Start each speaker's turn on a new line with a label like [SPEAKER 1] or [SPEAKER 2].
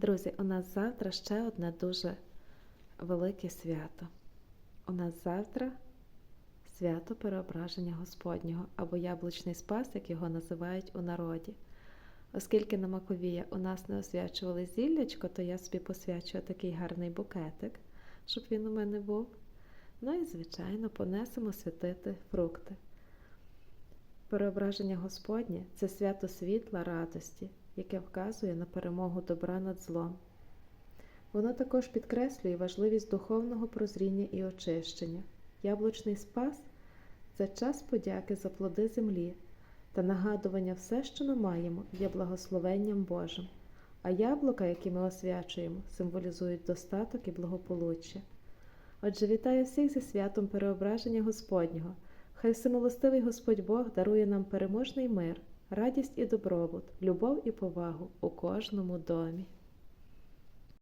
[SPEAKER 1] Друзі, у нас завтра ще одне дуже велике свято. У нас завтра свято переображення Господнього або яблучний спас, як його називають у народі. Оскільки на Маковія у нас не освячували зіллячко, то я собі посвячую такий гарний букетик, щоб він у мене був. Ну і, звичайно, понесемо святити фрукти. Переображення Господнє це свято світла, радості, яке вказує на перемогу добра над злом. Воно також підкреслює важливість духовного прозріння і очищення. Яблучний спас це час подяки за плоди землі та нагадування все, що ми маємо, є благословенням Божим. А яблука, які ми освячуємо, символізують достаток і благополуччя. Отже, вітаю всіх зі святом переображення Господнього. Хай всемилостивий Господь Бог дарує нам переможний мир, радість і добробут, любов і повагу у кожному домі.